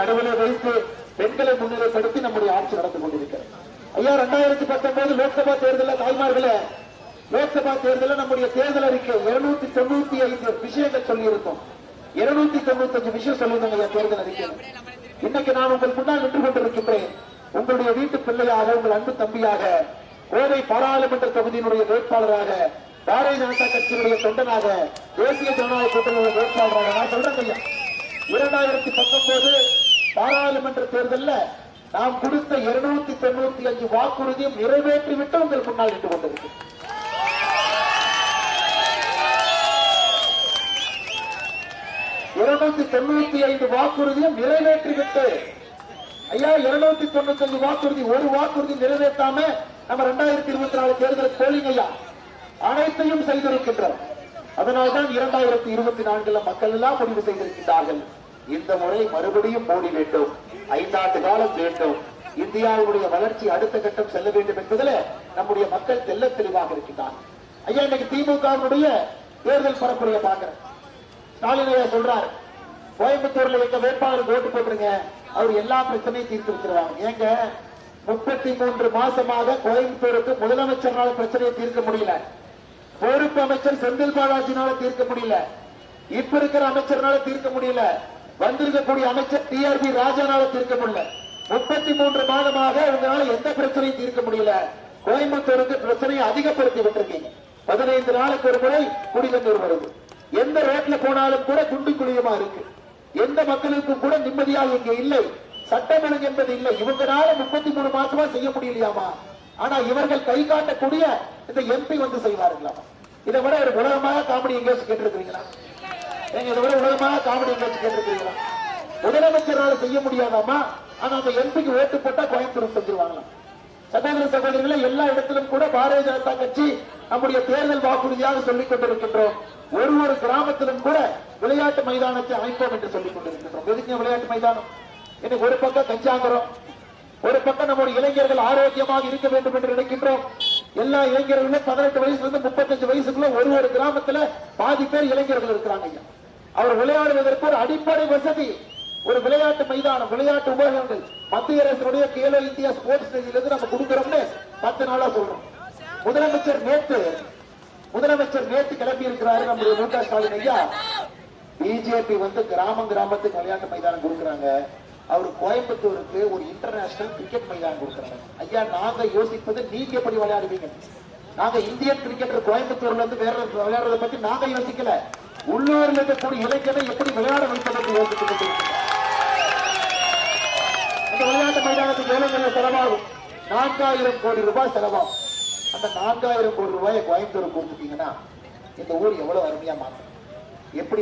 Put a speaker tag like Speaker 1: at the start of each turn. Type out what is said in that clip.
Speaker 1: நடுவில் வைத்து பெண்களை முன்னிலைப்படுத்தி நம்முடைய ஆட்சி நடந்து கொண்டிருக்கிறது. ஐயா ரெண்டாயிரத்தி பத்தொன்பது லோக்சபா தேர்தலில் தாய்மார்களே லோக்சபா தேர்தலில் நம்முடைய தேர்தல் அறிக்கை இருநூத்தி தொண்ணூத்தி ஐந்து விஷயங்கள் சொல்லியிருக்கோம். இருநூத்தி தொண்ணூத்தி அஞ்சு விஷயம் சொல்லியிருந்தோம் ஐயா தேர்தல் அறிக்கை இன்னைக்கு நான் உங்கள் முன்னால் நின்று கொண்டிருக்கின்றேன். உங்களுடைய வீட்டு பிள்ளையாக உங்கள் அன்பு தம்பியாக கோவை பாராளுமன்ற தொகுதியினுடைய வேட்பாளராக பாரதிய ஜனதா கட்சியினுடைய தொண்டனாக தேசிய ஜனநாயக கூட்டணியுடைய வேட்பாளராக நான் சொல்றேன் ஐயா. இரண்டாயிரத்தி பத்தொன்பது பாராளுமன்ற தேர்தலில் நாம் கொடுத்த இருநூத்தி தொண்ணூத்தி அஞ்சு வாக்குறுதியும் நிறைவேற்றிவிட்டு உங்கள் முன்னால் நின்று கொண்டிருக்கு இருநூத்தி தொண்ணூத்தி ஐந்து வாக்குறுதியும் நிறைவேற்றிவிட்டு ஐயா இருநூத்தி தொண்ணூத்தி அஞ்சு வாக்குறுதி ஒரு வாக்குறுதி நிறைவேற்றாம நம்ம ரெண்டாயிரத்தி இருபத்தி நாலு தேர்தல் கோலிங் ஐயா. அனைத்தையும் செய்திருக்கின்றோம். அதனால்தான் இரண்டாயிரத்தி இருபத்தி நான்குல மக்கள் எல்லாம் முடிவு செய்திருக்கின்றார்கள். இந்த முறை மறுபடியும் மோடி வேண்டும். ஐந்தாண்டு காலம் வேண்டும். இந்தியாவுடைய வளர்ச்சி அடுத்த கட்டம் செல்ல வேண்டும் என்பதில் நம்முடைய மக்கள் தெல்ல தெளிவாக இருக்கின்றார். ஐயா இன்னைக்கு திமுகவுடைய தேர்தல் பரப்புரையை பார்க்கிறேன். ஸ்டாலின் ஐயா சொல்றாரு கோயம்புத்தூர்ல எங்க வேட்பாளருக்கு ஓட்டு போட்டுருங்க அவர் எல்லா பிரச்சனையும் தீர்த்து வச்சிருவாங்க ஏங்க முப்பத்தி மூன்று மாசமாக கோயம்புத்தூருக்கு முதலமைச்சர்னால பிரச்சனையை தீர்க்க முடியல. பொறுப்பு அமைச்சர் செந்தில் பாலாஜினால தீர்க்க முடியல. இப்ப இருக்கிற அமைச்சர்னால தீர்க்க முடியல. வந்திருக்கக்கூடிய அமைச்சர் டிஆர்பி ராஜானால தீர்க்க முடியல. முப்பத்தி மூன்று மாதமாக உங்களால எந்த பிரச்சனையும் தீர்க்க முடியல. கோயம்புத்தூருக்கு பிரச்சனையை அதிகப்படுத்தி விட்டுருக்கீங்க. பதினைந்து நாளுக்கு ஒரு முறை குடிநீர் வருது. எந்த ரோட்ல போனாலும் கூட குண்டு குழியமா இருக்கு? எந்த மக்களுக்கும் கூட நிம்மதியாக இங்க இல்லை. சட்டம் ஒழுங்கு என்பது இல்லை. இவங்களால முப்பத்தி மூணு மாசமா செய்ய முடியலையாமா? ஆனா இவர்கள் கை காட்டக்கூடிய இந்த எம்பி வந்து செய்வார்களாமா? இதை விட ஒரு உலகமாக காமெடி எங்கேயாச்சும் கேட்டிருக்கிறீங்களா? நீங்க இதை விட உலகமாக காமெடி எங்கேயாச்சும் கேட்டிருக்கிறீங்களா? முதலமைச்சரால செய்ய முடியாதாமா ஆனா அந்த எம்பிக்கு ஓட்டு போட்டா கோயம்புத்தூர் செஞ்சிருவாங்களாம் சகோதர சகோதரிகளை எல்லா இடத்திலும் கூட பாரதிய ஜனதா கட்சி நம்முடைய தேர்தல் வாக்குறுதியாக சொல்லிக் கொண்டிருக்கின்றோம். ஒரு ஒரு கிராமத்திலும் கூட விளையாட்டு மைதானத்தை அமைப்போம் என்று சொல்லிக் கொண்டிருக்கின்றோம். எதுக்கு விளையாட்டு மைதானம்? இன்னைக்கு ஒரு பக்கம் கஞ்சாங்கரம் ஒரு பக்கம் நம்முடைய இளைஞர்கள் ஆரோக்கியமாக இருக்க வேண்டும் என்று நினைக்கின்றோம். எல்லா இளைஞர்களும் பதினெட்டு வயசுல இருந்து முப்பத்தஞ்சு வயசுக்குள்ள ஒரு ஒரு கிராமத்துல பாதி பேர் இளைஞர்கள் இருக்கிறாங்க ஐயா. அவர் விளையாடுவதற்கு ஒரு அடிப்படை வசதி. ஒரு விளையாட்டு மைதானம் விளையாட்டு உபகரணங்கள். மத்திய அரசுடைய கேலோ இந்தியா ஸ்போர்ட்ஸ் நிதியிலிருந்து நம்ம கொடுக்கிறோம்னு பத்து நாளா சொல்றோம். முதலமைச்சர் நேற்று முதலமைச்சர் நேற்று கிளம்பி இருக்கிறாரு நம்முடைய மு க ஸ்டாலின் ஐயா. பிஜேபி வந்து கிராமம் கிராமத்துக்கு விளையாட்டு மைதானம் கொடுக்குறாங்க. அவர் கோயம்புத்தூருக்கு ஒரு இன்டர்நேஷனல் கிரிக்கெட் மைதானம் கொடுக்குறாங்க ஐயா நாங்க யோசிப்பது நீங்க எப்படி விளையாடுவீங்க? நாங்க இந்தியன் கிரிக்கெட்டர் கோயம்புத்தூர்ல இருந்து வேற விளையாடுறத பத்தி நாங்க யோசிக்கல. உள்ளூரில் இருக்கக்கூடிய இளைஞரை எப்படி விளையாட வைப்பதற்கு யோசித்துக் கொண்டிருக்கிறோம். அந்த விளையாட்டு மைதானத்துக்கு எவ்வளவு செலவாகும். நான்காயிரம் கோடி ரூபாய் செலவாகும். அந்த நான்காயிரம் கோடி ரூபாயை கோயம்புத்தூர் கொடுத்துட்டீங்கன்னா இந்த ஊர் எவ்வளவு அருமையா மாற்றும் எப்படி